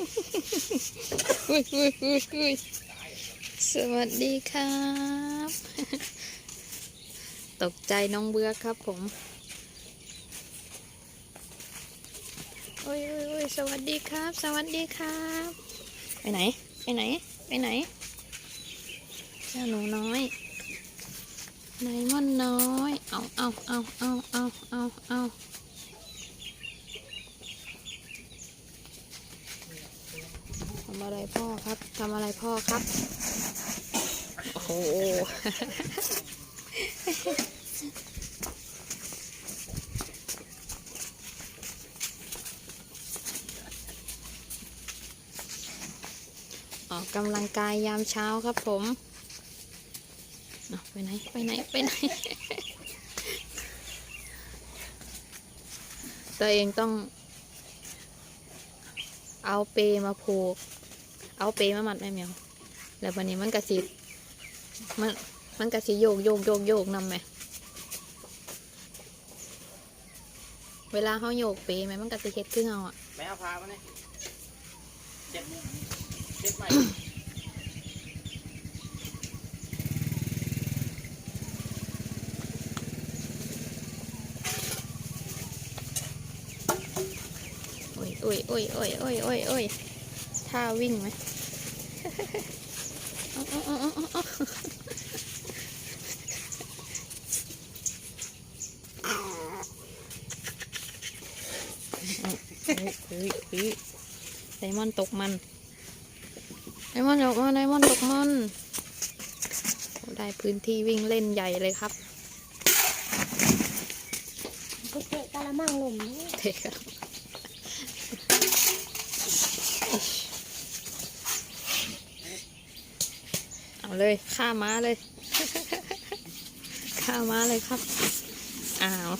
อุ้ยอุ้ยอุ้ยอุ้ยสวัสดีครับ ตกใจน้องเบือครับผมอุ้ยอุ้ยอุ้ยสวัสดีครับ สวัสดีครับ ไปไหน ไปไหน ไปไหน เจ้าหนูน้อยไดมอนน้อย เอาเอาเอาเอาเอาเอาเอาำอะไรพ่อครับทำอะไรพ่อครับ โอ้โห ออกกำลังกายยามเช้าครับผมไปไหน ไปไหน ไปไหน ตัวเองต้องเอาเปมาผูก เอาเปมามัดแม่เหมียวแล้ววันนี้มันกระสิมันมันกระสิโยกโยกโยกโยกนำไหมเวลาเขาโยกเปไหมมันกระสิเฮ็ดขึ้นเอาอะไม่เอาพามาเนี่ยเจ็บเจ็บใหม่โอ้ยโอ้ยโอ้ยโอ้ยโอ้ยโอ้ยโอ้ย ท่าวิ่งไหมเอาเอาเอาเอาเอาเฮ้ยเฮ้ยเฮ้ยไดมอนด์ตกมันไดมอนด์ตกมันไดมอนด์ตกมันโอ้ได้พื้นที่วิ่งเล่นใหญ่เลยครับไปเตะกะละมังหลุมนี่เด็กอะ เอาเลยฆ่าม้าเลยฆ่าม้าเลยครับ อ้าว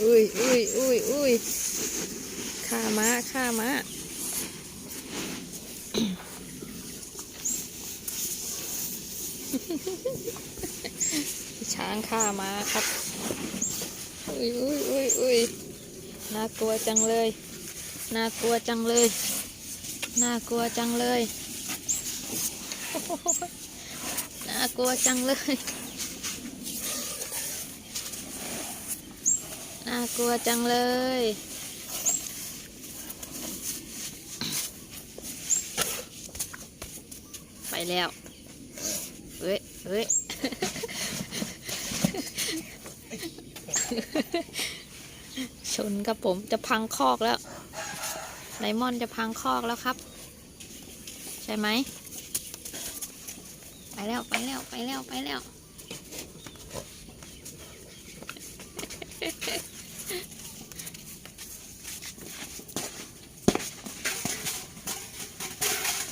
อุ้ยอุ้ยอุ้ยอุ้ยฆ่าม้าฆ่าม้าช้างฆ่าม้าครับ อุ้ยอุ้ยอุ้ยอุ้ยน่ากลัวจังเลย น่ากลัวจังเลย น่ากลัวจังเลย น่ากลัวจังเลย น่ากลัวจังเลย ไปแล้วเฮ้ยเฮ้ยชนกับผมจะพังคอกแล้วไดมอนจะพังคอกแล้วครับ ใช่ไหม ไปแล้วไปแล้วไปแล้วไปแล้ว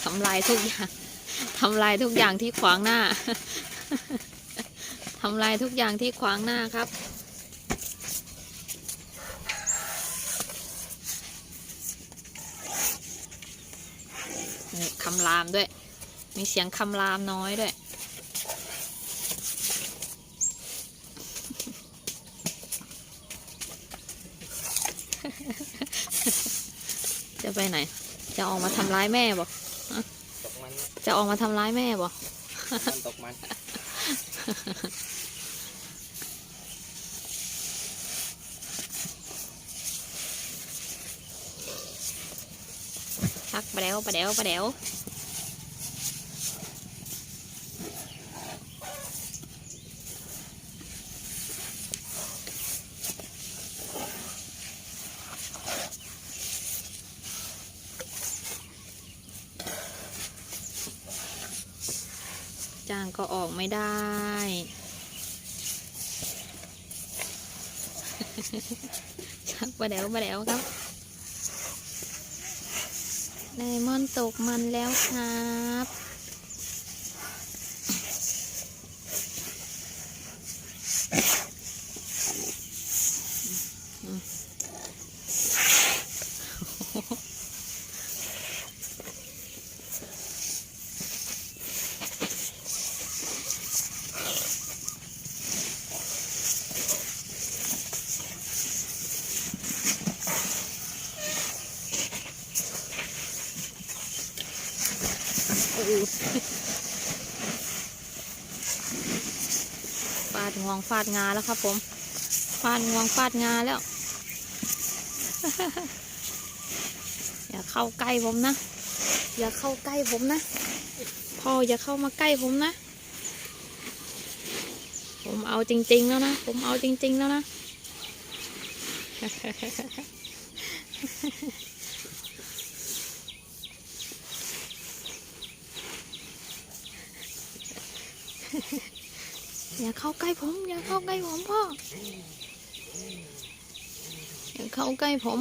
ทำลายทุกอย่าง ทำลายทุกอย่างที่ขวางหน้า ทำลายทุกอย่างที่ขวางหน้าครับคำรามด้วย มีเสียงคำรามน้อยด้วย จะไปไหน จะออกมาทำร้ายแม่บ่ตกมันจะออกมาทำร้ายแม่บ่มันตกมันชักไปแล้วไปแล้วไปแล้ว จ้างก็ออกไม่ได้ ชักไปแล้วไปแล้วครับไดมอนตกมันแล้วครับ งวงฟาดงาแล้วครับ ผมฟาดงวงฟาดงาแล้วอย่าเข้าใกล้ผมนะ อย่าเข้าใกล้ผมนะพ่ออย่าเข้ามาใกล้ผมนะ ผมเอาจริง ๆ แล้วนะ ผมเอาจริง ๆ แล้วนะ อย่าเข้าใกล้ผม อย่าเข้าใกล้ผมพ่อ อย่าเข้าใกล้ผม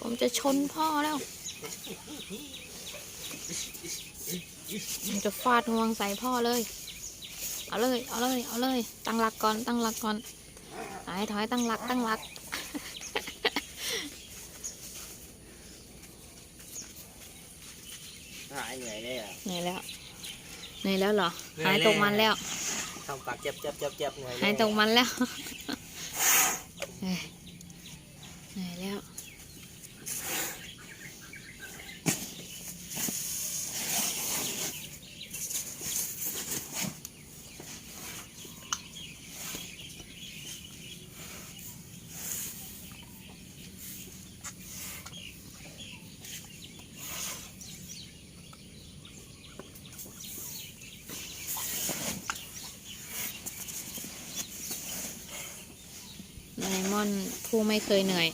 ผมจะชนพ่อแล้วผมจะฟาดงวงใส่พ่อเลย เอาเลย เอาเลย เอาเลย ตั้งหลักก่อน ตั้งหลักก่อนถอยถอยตั้งหลัก ตั้งหลัก หายเหนื่อยเลยอะเหนื่อยแล้วเหนื่อยแล้วเหรอเหนื่อยหายแล้วตกมันแล้ว ทำปากเจ็บเจ็บเจ็บเจ็บเหนื่อยเลหายตกมันแล้ว เอ้ยเหนื่อยแล้ว ไดม อนด์ผู้ไม่เคยเหนื่อย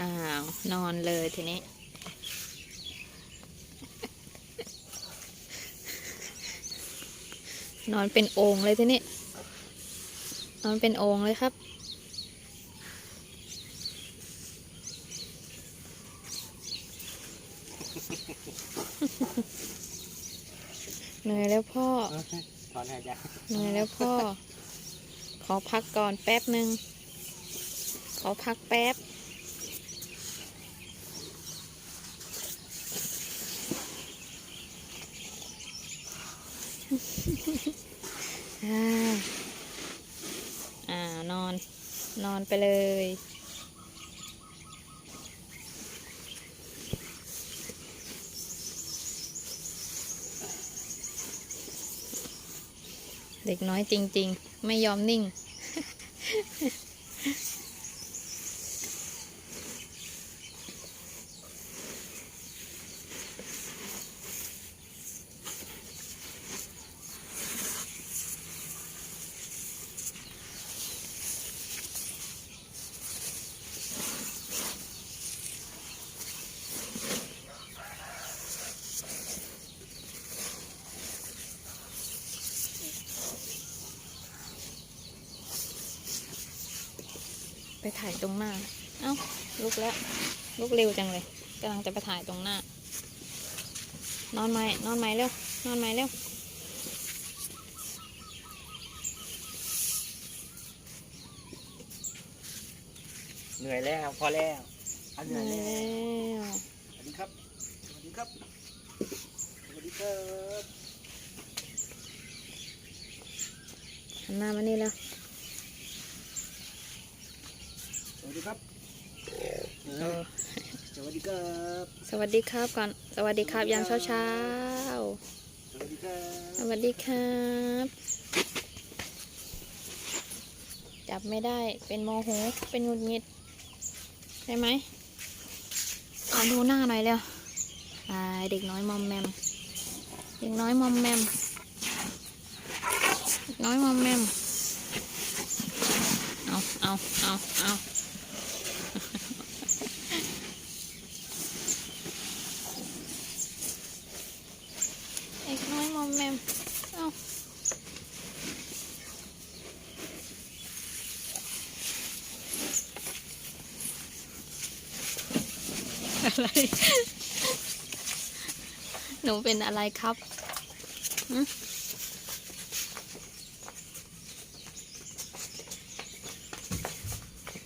อ้าว นอนเลยทีนี้ นอนเป็นโอ่งเลยทีนี้ นอนเป็นโอ่งเลยครับเหนื่อยแล้วพ่อถอนหายใจเหนื่อยแล้วพ่อ ขอพักก่อนแป๊บหนึ่งข อพักแป๊บอ่าอ่านอน นอนไปเลยเด็กน้อยจริง ๆ ไม่ยอมนิ่ง ไปถ่ายตรงหน้า เอ้าลุกแล้วลุกเร็วจังเลยกำลังจะไปถ่ายตรงหน้า นอนไหมนอนไหมเร็วนอนไหมเร็วเหนื่อยแล้วพอแล้วอันเหมานื่อยแล้แล้ววสวัสดีครับสวัสดีครับสวัสดีครับหันหน้ามานี่แล้ว ส วัสดีครับเออสวัสดีครับ สวัสดีครับก่อน สวัสดีครับยามเช้าเช้า สวัสดีครัๆสบวัสดีครับ จับไม่ได้ เป็นโมโห เป็นหงุดหงิดใช่ไหมขอดูหน้าหน่อยเร็วอ่าเด็กน้อยมอมแมม เด็กน้อยมอมแมม เด็กน้อยมอมแมม เอาเอาเอาเอา เด็กน้อยมอม แมมเอาอะไร หนูเป็นอะไรครับ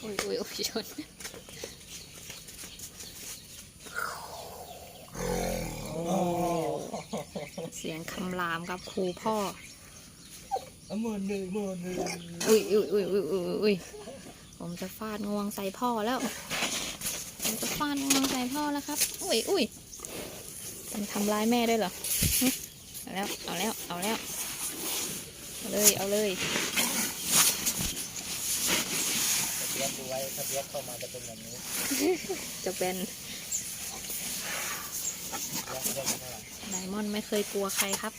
อุ้ยอุ้ยอุ้ยชน เสียงคำรามครับครูพ่อเอามือหนึ่งมือหนึ่งอุ้ยอุ้ยอุ้ยอุ้ยอุ้ยอุ้ยผมจะฟาดงวงใส่พ่อแล้ว ผมจะฟาดงวงใส่พ่อแล้วครับอุ้ยอุ้ยมันทำร้ายแม่ด้วยเหรอเอาแล้วเอาแล้วเอาแล้วเอาเลยเอาเลยทะเบียนดูไว้ทะเบียนเข้ามาจะเป็นแบบนี้ จะเป็น แล้วทะเบียนเป็นเท่า ไหร่ไดมอนด์ไม่เคยกลัวใครครับ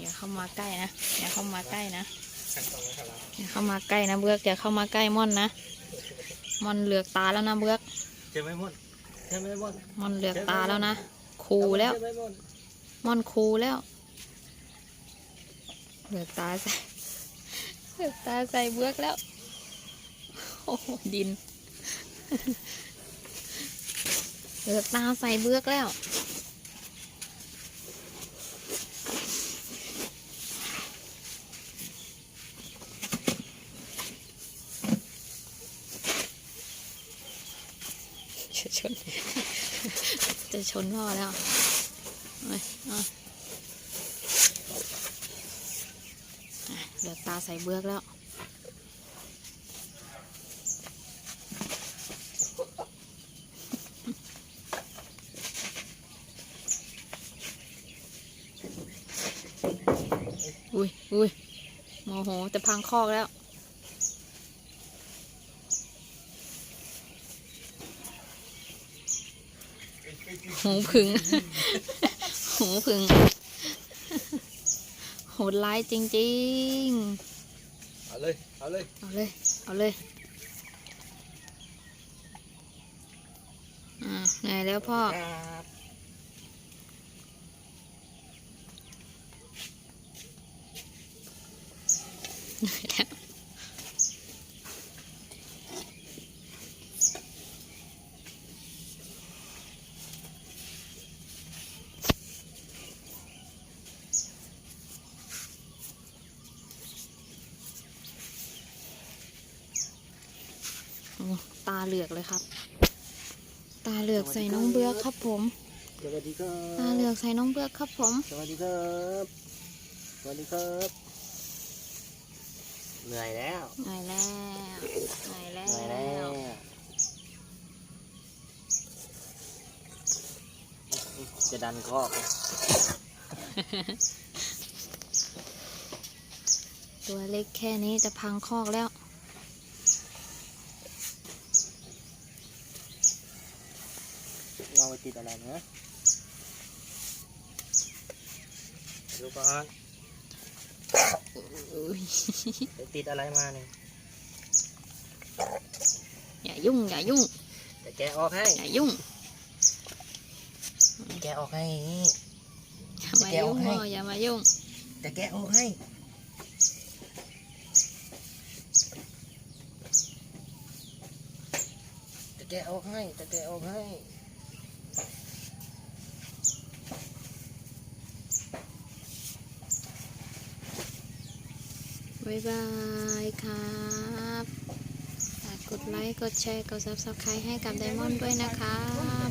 อย่าเข้ามาใกล้นะอย่าเข้ามาใกล้นะขั้นตอนนี้เท่าไหร่อย่าเข้ามาใกล้นะเบือกอย่าเข้ามาใกล้ม่อนนะม่อนเหลือกตาแล้วนะเบือกเจอไหมม่อนเจอไหมม่อนม่อนเหลือกตาแล้วนะคูแล้วเจอไหมม่อนม่อนคูแล้วเหลือกตาใส่เหลือกตาใส่เบือกแล้วโอ้โหดิน เหลือกตาใส่เบือกแล้ว จะชน จะชนพ่อแล้วเอาเอาอะเหลือกตาใส่เบือกแล้ว อุ้ยอุ้ยโมโหจะพังคอกแล้ว หูผึ่งหูผึ่งโหดร้ายจริงเอาเลย เอาเลยๆเอาเลย เอาเลย อ่าไหนแล้วพ่อ ครับโอ้ตาเหลือกเลยครับ ตาเหลือกใส่น้องเบือกครับผมสวัสดีครัตาเหลือกใส่น้องเบือกครับผม สวัสดีครับ สวัสดีครับ เหนื่อยแล้วเหนื่อยแล้วเหนื่อยแล้เหนื่อยแล้ววจะดันคอกตัวเล็กแค่นี้จะพังคอกแล้ววางไว้ติดอะไรนะดูก่อนอุ๊ยไป ติดอะไรมาเนี่ยอย่ายุ่งอย่ายุ่งจะแกะออกให้อย่ายุ่ง แกะออกให้อย่ามาจะแกะอยุ่องกให้พ่ออย่ามายุ่งจะแกะออกให้จะแกะออกให้จะแกะออกให้ายบายครับฝากกดไลค์ กดแชร์ กด subscribe ให้กับไดมอนด์ด้วยนะคะ